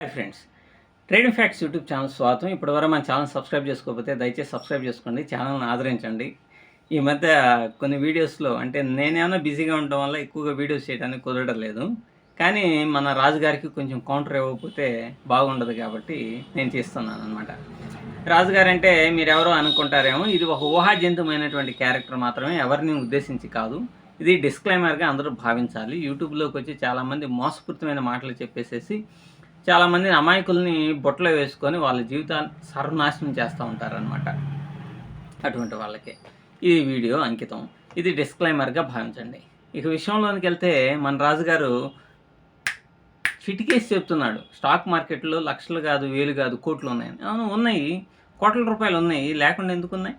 Hi friends. Trading facts YouTube channel స్వాగతం. ఇప్పటివరకు మన ఛానల్ సబ్స్క్రైబ్ చేసుకోకపోతే దయచేసి సబ్స్క్రైబ్ చేసుకోండి ఛానల్ని ఆదరించండి. ఈ మధ్య కొన్ని వీడియోస్లో అంటే నేనేమన్నా బిజీగా ఉండడం వల్ల ఎక్కువగా వీడియోస్ చేయడానికి కుదరడం లేదు. కానీ మన రాజుగారికి కొంచెం కౌంటర్ ఇవ్వకపోతే బాగుండదు కాబట్టి నేను చేస్తున్నాను అనమాట రాజుగారు అంటే మీరెవరో అనుకుంటారేమో ఇది ఒక ఊహాజంతుమైనటువంటి క్యారెక్టర్ మాత్రమే ఎవరిని ఉద్దేశించి కాదు. ఇది డిస్క్లైమర్గా అందరూ భావించాలి. యూట్యూబ్లోకి వచ్చి చాలామంది మోసపూరితమైన మాటలు చెప్పేసేసి చాలామంది అమాయకుల్ని బొట్టలో వేసుకొని వాళ్ళ జీవితాన్ని సర్వనాశనం చేస్తూ ఉంటారనమాట అటువంటి వాళ్ళకి. ఇది వీడియో అంకితం. ఇది డిస్క్లైమర్గా భావించండి. ఇక విషయంలోనికి వెళ్తే మన రాజుగారు చిటికేసి చెప్తున్నాడు. స్టాక్ మార్కెట్లో లక్షలు కాదు వేలు కాదు కోట్లు ఉన్నాయని. అవును ఉన్నాయి. కోట్ల రూపాయలు ఉన్నాయి. లేకుండా ఎందుకు ఉన్నాయి?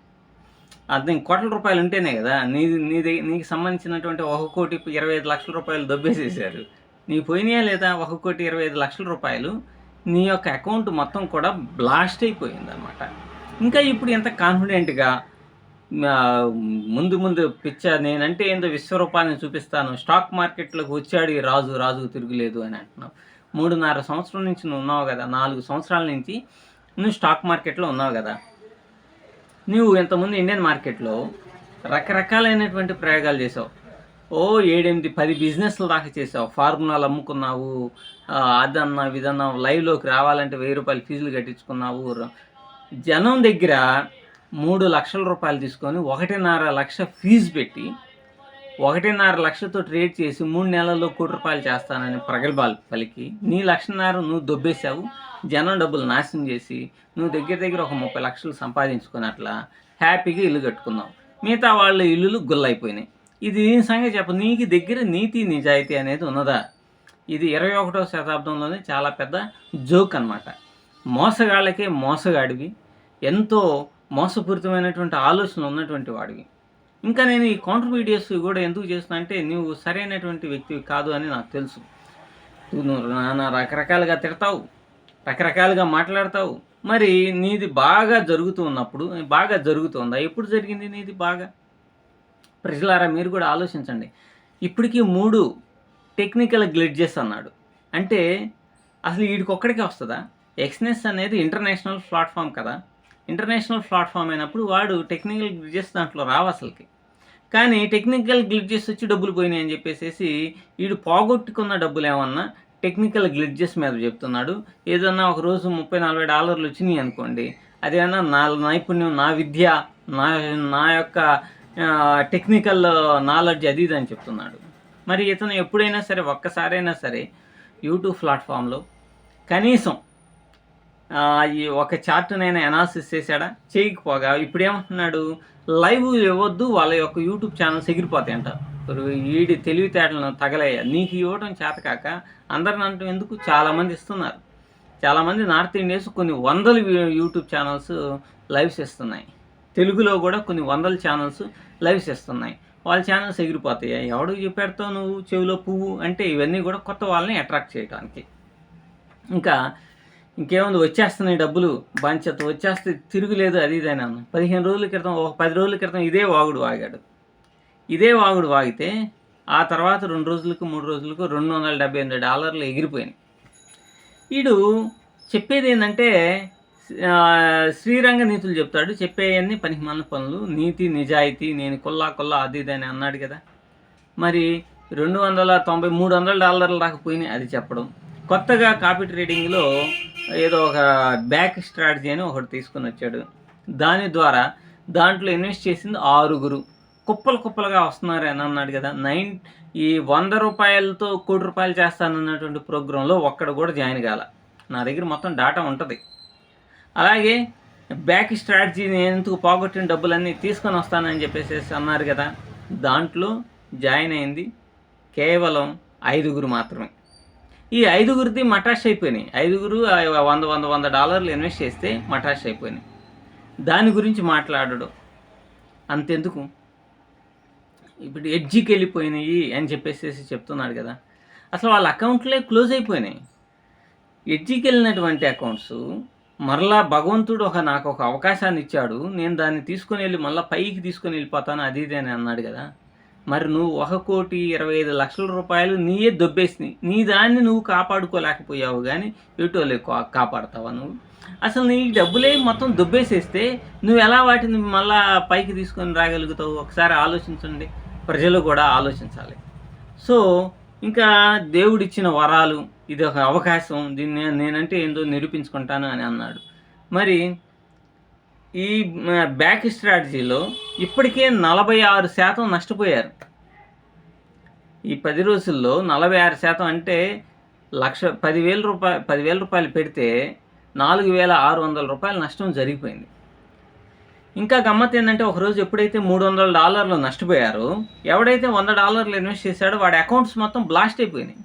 అర్థం కోట్ల రూపాయలు ఉంటేనే కదా. నీ నీ నీకు సంబంధించినటువంటి ఒక కోటి ఇరవై ఐదు లక్షల రూపాయలు దొబ్బేసేసారు నీ పోయినాయా లేదా? ఒక కోటి ఇరవై ఐదు లక్షల రూపాయలు నీ యొక్క అకౌంట్ మొత్తం కూడా బ్లాస్ట్ అయిపోయింది అనమాట ఇంకా ఇప్పుడు ఎంత కాన్ఫిడెంట్గా ముందు ముందు పిచ్చ నేనంటే ఏందో విశ్వరూపాన్ని చూపిస్తాను. స్టాక్ మార్కెట్లోకి వచ్చాడు ఈ రాజు రాజుకు తిరుగులేదు అని అంటున్నావు. మూడున్నర సంవత్సరం నుంచి నువ్వు ఉన్నావు కదా? నాలుగు సంవత్సరాల నుంచి నువ్వు స్టాక్ మార్కెట్లో ఉన్నావు కదా? నువ్వు ఇంతకుముందు ఇండియన్ మార్కెట్లో రకరకాలైనటువంటి ప్రయోగాలు చేసావు. ఓ ఏడెనిమిది పది బిజినెస్లు దాకా చేసావు. ఫార్ములాలు అమ్ముకున్నావు. అదన్నా ఇదన్నా లైవ్లోకి రావాలంటే వెయ్యి రూపాయలు ఫీజులు కట్టించుకున్నావు. జనం దగ్గర మూడు లక్షల రూపాయలు తీసుకొని ఒకటిన్నర లక్ష ఫీజు పెట్టి ఒకటిన్నర లక్షతో ట్రేడ్ చేసి మూడు నెలల్లో కోటి రూపాయలు చేస్తానని ప్రగల్భాలు పలికి. నీ లక్షన్నర నువ్వు దొబ్బేశావు. జనం డబ్బులు నాశనం చేసి నువ్వు దగ్గర దగ్గర ఒక ముప్పై లక్షలు సంపాదించుకున్నట్లా హ్యాపీగా ఇల్లు కట్టుకున్నావు. మిగతా వాళ్ళ ఇల్లులు గుల్లైపోయినాయి. ఇది దీని సంగతి చెప్ప. నీకు దగ్గర నీతి నిజాయితీ అనేది ఉన్నదా? ఇది ఇరవై ఒకటో శతాబ్దంలోనే చాలా పెద్ద జోక్ అన్నమాట. మోసగాళ్ళకే మోసగాడివి. ఎంతో మోసపూరితమైనటువంటి ఆలోచనలు ఉన్నటువంటి వాడివి. ఇంకా నేను ఈ కౌంటర్ వీడియోస్ కూడా ఎందుకు చేస్తున్నా అంటే నువ్వు సరైనటువంటి వ్యక్తివి కాదు అని నాకు తెలుసు. నువ్వు నానా రకరకాలుగా తిడతావు రకరకాలుగా మాట్లాడతావు. మరి నీది బాగా జరుగుతూ ఉన్నప్పుడు బాగా జరుగుతుందా ఎప్పుడు జరిగింది నీది బాగా? ప్రజలారా మీరు కూడా ఆలోచించండి. ఇప్పటికీ మూడు టెక్నికల్ గ్లిడ్జెస్ అన్నాడు. అంటే అసలు వీడికొక్కడికే వస్తుందా? ఎక్స్నెస్ అనేది ఇంటర్నేషనల్ ప్లాట్ఫామ్ కదా. ఇంటర్నేషనల్ ప్లాట్ఫామ్ అయినప్పుడు వాడు టెక్నికల్ గ్లిడ్జెస్ దాంట్లో రావు అసలుకి. కానీ టెక్నికల్ గ్లిడ్జెస్ వచ్చి డబ్బులు పోయినాయి అని చెప్పేసి వీడు పోగొట్టుకున్న డబ్బులు ఏమన్నా టెక్నికల్ గ్లిడ్జెస్ మీద చెప్తున్నాడు. ఏదన్నా ఒక రోజు ముప్పై నలభై డాలర్లు వచ్చినాయి అనుకోండి అదేమన్నా నా నైపుణ్యం నా విద్య నా నా యొక్క టెక్నికల్ నాలెడ్జ్ అది ఇది అని చెప్తున్నాడు. మరి ఇతను ఎప్పుడైనా సరే ఒక్కసారైనా సరే యూట్యూబ్ ప్లాట్ఫామ్లో కనీసం ఈ ఒక చార్ట్నైనా అనాలిసిస్ చేశాడా? చేయకపోగా ఇప్పుడు ఏమంటున్నాడు లైవ్ ఇవ్వద్దు వాళ్ళ యొక్క యూట్యూబ్ ఛానల్స్ ఎగిరిపోతాయంట ఇప్పుడు వీడి తెలివితేటలను తగలయ్యా. నీకు ఇవ్వడం చేతకాక అందరిని అంటూ ఎందుకు? చాలామంది ఇస్తున్నారు. చాలామంది నార్త్ ఇండియన్స్ కొన్ని వందల యూట్యూబ్ ఛానల్స్ లైవ్స్ ఇస్తున్నాయి తెలుగులో కూడా కొన్ని వందల ఛానల్స్ లైవ్స్ ఇస్తున్నాయి వాళ్ళ ఛానల్స్ ఎగిరిపోతాయి. ఎవడికి చెప్పాడుతావు నువ్వు? చెవిలో పువ్వు అంటే ఇవన్నీ కూడా కొత్త వాళ్ళని అట్రాక్ట్ చేయడానికి ఇంకా ఇంకేముంది? వచ్చేస్తున్నాయి డబ్బులు. బంచత వచ్చేస్తే తిరుగులేదు అది ఇది అని పదిహేను రోజుల క్రితం ఒక పది రోజుల క్రితం ఇదే వాగుడు వాగాడు. ఇదే వాగుడు వాగితే ఆ తర్వాత రెండు రోజులకు మూడు రోజులకు రెండు వందల డెబ్బై ఎనిమిది డాలర్లు ఎగిరిపోయినాయి. వీడు చెప్పేది ఏంటంటే శ్రీరంగ నీతులు చెప్తాడు. చెప్పేయన్ని పనికిమాలిన పనులు. నీతి నిజాయితీ నేను కొల్లా కొల్లా అది ఇది అని అన్నాడు కదా. మరి రెండు వందల తొంభై మూడు వందల డాలర్లు దాకా పోయినాయి అది చెప్పడం. కొత్తగా కాపీ ట్రేడింగ్లో ఏదో ఒక బ్యాక్ స్ట్రాటజీ అని ఒకటి తీసుకొని వచ్చాడు. దాని ద్వారా దాంట్లో ఇన్వెస్ట్ చేసింది ఆరుగురు. కుప్పలు కుప్పలుగా వస్తున్నారు అని అన్నాడు కదా. నైన్ ఈ వంద రూపాయలతో కోటి రూపాయలు చేస్తానన్నటువంటి ప్రోగ్రాంలో ఒక్కడు కూడా జాయిన్ కాల. నా దగ్గర మొత్తం డాటా ఉంటుంది. అలాగే బ్యాక్ స్ట్రాటజీ నేను ఎందుకు పోగొట్టిన డబ్బులన్నీ తీసుకొని వస్తానని చెప్పేసి అన్నారు కదా దాంట్లో జాయిన్ అయింది కేవలం ఐదుగురు మాత్రమే. ఈ ఐదుగురిది మటాష్ అయిపోయినాయి. ఐదుగురు వంద వంద వంద డాలర్లు ఇన్వెస్ట్ చేస్తే మటాష్ అయిపోయినాయి. దాని గురించి మాట్లాడడం అంతెందుకు? ఇప్పుడు ఎడ్జికి వెళ్ళిపోయినాయి అని చెప్పేసి చెప్తున్నాడు కదా. అసలు వాళ్ళ అకౌంట్లే క్లోజ్ అయిపోయినాయి. ఎడ్జికి వెళ్ళినటువంటి అకౌంట్స్ మరలా భగవంతుడు ఒక నాకు ఒక అవకాశాన్ని ఇచ్చాడు. నేను దాన్ని తీసుకొని వెళ్ళి మళ్ళీ పైకి తీసుకొని వెళ్ళిపోతాను. అది ఇది అని అన్నాడు కదా. మరి నువ్వు ఒక కోటి ఇరవై ఐదు లక్షల రూపాయలు నీయే దొబ్బేసినాయి. నీ దాన్ని నువ్వు కాపాడుకోలేకపోయావు కానీ ఎటోలే కా- కాపాడతావా నువ్వు? అసలు నీ డబ్బులే మొత్తం దొబ్బేసేస్తే నువ్వు ఎలా వాటిని మళ్ళా పైకి తీసుకొని రాగలుగుతావు? ఒకసారి ఆలోచించండి. ప్రజలు కూడా ఆలోచించాలి. సో ఇంకా దేవుడిచ్చిన వరాలు ఇది ఒక అవకాశం. దీన్ని నేనంటే ఏందో నిరూపించుకుంటాను అని అన్నాడు. మరి ఈ బ్యాక్ స్ట్రాటజీలో ఇప్పటికే నలభై ఆరు శాతం నష్టపోయారు. ఈ పది రోజుల్లో నలభై ఆరు శాతం అంటే లక్ష పదివేల రూపాయలు పదివేల రూపాయలు పెడితే నాలుగు వేల ఆరు వందల రూపాయల నష్టం జరిగిపోయింది. ఇంకా గమ్మత్ ఏంటంటే ఒకరోజు ఎప్పుడైతే మూడు వందల డాలర్లు నష్టపోయారో ఎవడైతే వంద డాలర్లు ఇన్వెస్ట్ చేశాడో వాడి అకౌంట్స్ మొత్తం బ్లాస్ట్ అయిపోయినాయి.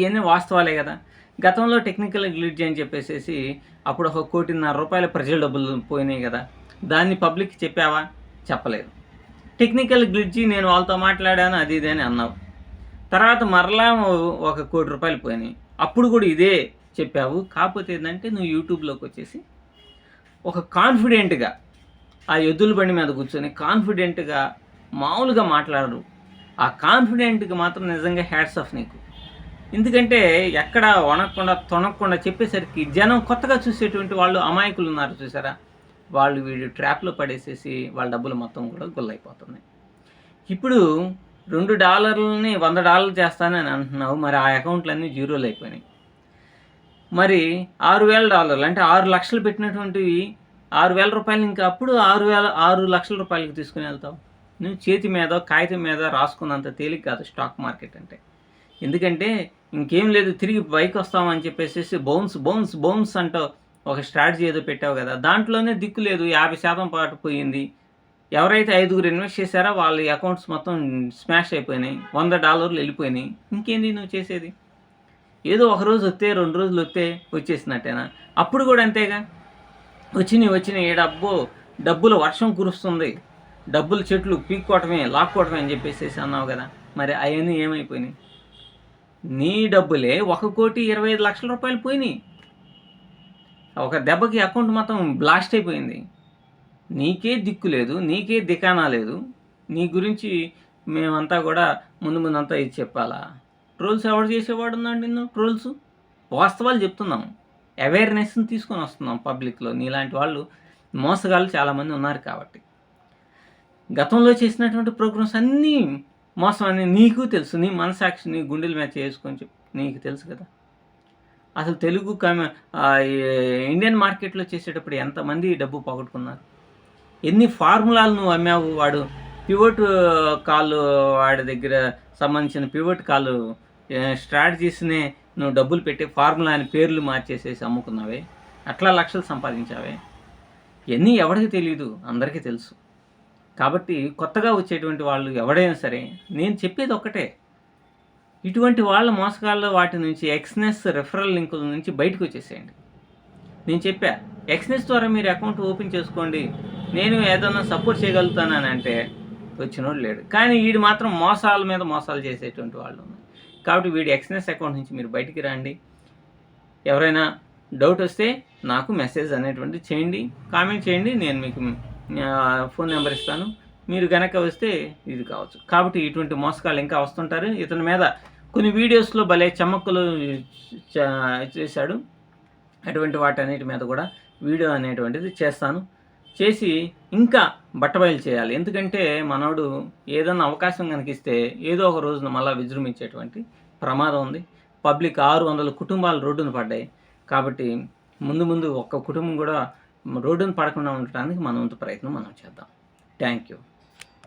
ఇవన్నీ వాస్తవాలే కదా. గతంలో టెక్నికల్ గ్లిడ్జ్ అని చెప్పేసి అప్పుడు ఒక కోటిన్నర రూపాయల ప్రజల డబ్బులు పోయినాయి కదా. దాన్ని పబ్లిక్ చెప్పావా? చెప్పలేదు. టెక్నికల్ గ్లిడ్జి నేను వాళ్ళతో మాట్లాడాను అది ఇది అని అన్నావు. తర్వాత మరలా ఒక కోటి రూపాయలు పోయినాయి. అప్పుడు కూడా ఇదే చెప్పావు. కాకపోతే ఏంటంటే నువ్వు యూట్యూబ్లోకి వచ్చేసి ఒక కాన్ఫిడెంట్గా ఆ ఎద్దుల బండి మీద కూర్చొని కాన్ఫిడెంట్గా మామూలుగా మాట్లాడరు. ఆ కాన్ఫిడెంట్గా మాత్రం నిజంగా హ్యాట్స్ ఆఫ్ నీకు. ఎందుకంటే ఎక్కడ వణకకుండా తొనకుండా చెప్పేసరికి జనం కొత్తగా చూసేటువంటి వాళ్ళు అమాయకులు ఉన్నారు చూసారా? వాళ్ళు వీడు ట్రాప్లో పడేసేసి వాళ్ళ డబ్బులు మొత్తం కూడా గుల్లైపోతున్నాయి. ఇప్పుడు రెండు డాలర్లని వంద డాలర్లు చేస్తానని అంటున్నావు. మరి ఆ అకౌంట్లన్నీ జీరోలు అయిపోయినాయి. మరి ఆరు వేల డాలర్లు అంటే ఆరు లక్షలు పెట్టినటువంటివి ఆరు వేల రూపాయలు ఇంకా అప్పుడు ఆరు వేల ఆరు లక్షల రూపాయలకి తీసుకుని వెళ్తావు. నువ్వు చేతి మీద కాగితం మీద రాసుకున్నంత తేలిక కాదు స్టాక్ మార్కెట్ అంటే. ఎందుకంటే ఇంకేం లేదు తిరిగి బైక్ వస్తామని చెప్పేసి బౌన్స్ బౌన్స్ బౌన్స్ అంటూ ఒక స్ట్రాటజీ ఏదో పెట్టావు కదా. దాంట్లోనే దిక్కు లేదు యాభై శాతం పాటు పోయింది. ఎవరైతే ఐదుగురు ఇన్వెస్ట్ చేశారో వాళ్ళ అకౌంట్స్ మొత్తం స్మాష్ అయిపోయినాయి వంద డాలర్లు వెళ్ళిపోయినాయి. ఇంకేంది నువ్వు చేసేది? ఏదో ఒక రోజు వస్తే రెండు రోజులు వస్తే వచ్చేసినట్టేనా అప్పుడు కూడా అంతేగా? వచ్చినాయి వచ్చినాయి ఏ డబ్బు డబ్బులు వర్షం కురుస్తుంది. డబ్బులు చెట్లు పీక్కోవటమే లాక్కోవటమే అని చెప్పేసి అన్నావు కదా. మరి అవన్నీ ఏమైపోయినాయి? నీ డబ్బులే ఒక కోటి ఇరవై ఐదు లక్షల రూపాయలు పోయినాయి. ఒక దెబ్బకి అకౌంట్ మొత్తం బ్లాస్ట్ అయిపోయింది. నీకే దిక్కు లేదు నీకే దికానా లేదు. నీ గురించి మేమంతా కూడా ముందు ముందంతా ఇది చెప్పాలా? ట్రోల్స్ ఎవడు చేసేవాడు ఉన్నాడు నిన్ను? ట్రోల్స్? వాస్తవాలు చెప్తున్నాం. అవేర్నెస్ని తీసుకొని వస్తున్నాం పబ్లిక్లో. నీలాంటి వాళ్ళు మోసగాళ్ళు చాలామంది ఉన్నారు కాబట్టి. గతంలో చేసినటువంటి ప్రోగ్రామ్స్ అన్నీ మోసం అని నీకు తెలుసు. నీ మనసాక్షి నీ గుండెల మీద చేసుకొని నీకు తెలుసు కదా. అసలు తెలుగు కమ ఇండియన్ మార్కెట్లో చేసేటప్పుడు ఎంతమంది డబ్బు పోగొట్టుకున్నారు? ఎన్ని ఫార్ములాలు నువ్వు అమ్మావు? వాడు పివట్ కాళ్ళు వాడి దగ్గర సంబంధించిన పివట్ కాళ్ళు స్ట్రాటజీస్నే నువ్వు డబ్బులు పెట్టి ఫార్ములా అని పేర్లు మార్చేసేసి అమ్ముకున్నావే అట్లా లక్షలు సంపాదించావే? ఇవన్నీ ఎవరికి తెలియదు అందరికీ తెలుసు. కాబట్టి కొత్తగా వచ్చేటువంటి వాళ్ళు ఎవడైనా సరే నేను చెప్పేది ఒక్కటే. ఇటువంటి వాళ్ళ మోసగాళ్ళ వాటి నుంచి ఎక్స్నెస్ రెఫరల్ లింకుల నుంచి బయటకు వచ్చేసేయండి. నేను చెప్పా ఎక్స్నెస్ ద్వారా మీరు అకౌంట్ ఓపెన్ చేసుకోండి. నేను ఏదన్నా సపోర్ట్ చేయగలుగుతానని అంటే వచ్చినోడు లేడు. కానీ వీడు మాత్రం మోసాల మీద మోసాలు చేసేటువంటి వాళ్ళు ఉన్నారు. కాబట్టి వీడి ఎక్స్నెస్ అకౌంట్ నుంచి మీరు బయటికి రండి. ఎవరైనా డౌట్ వస్తే నాకు మెసేజ్ అనేటువంటిది చేయండి. కామెంట్ చేయండి. నేను మీకు ఫోన్ నెంబర్ ఇస్తాను. మీరు గనక వస్తే ఇది కావచ్చు. కాబట్టి ఇటువంటి మోసగాళ్ళు ఇంకా వస్తుంటారు. ఇతని మీద కొన్ని వీడియోస్లో భలే చమ్మక్కులు చ- చేశాడు. అటువంటి వాటన్నిటి మీద కూడా వీడియో అనేటువంటిది చేస్తాను. చేసి ఇంకా బట్టబయలు చేయాలి. ఎందుకంటే మనోడు ఏదన్నా అవకాశం కనిపిస్తే ఏదో ఒక రోజున మళ్ళీ విజృంభించేటువంటి ప్రమాదం ఉంది. పబ్లిక్ ఆరు వందల కుటుంబాలు రోడ్డున పడ్డాయి. కాబట్టి ముందు ముందు ఒక్క కుటుంబం కూడా రోడ్డున పడకుండా ఉండటానికి మన వంతు ప్రయత్నం మనం చేద్దాం. Thank you.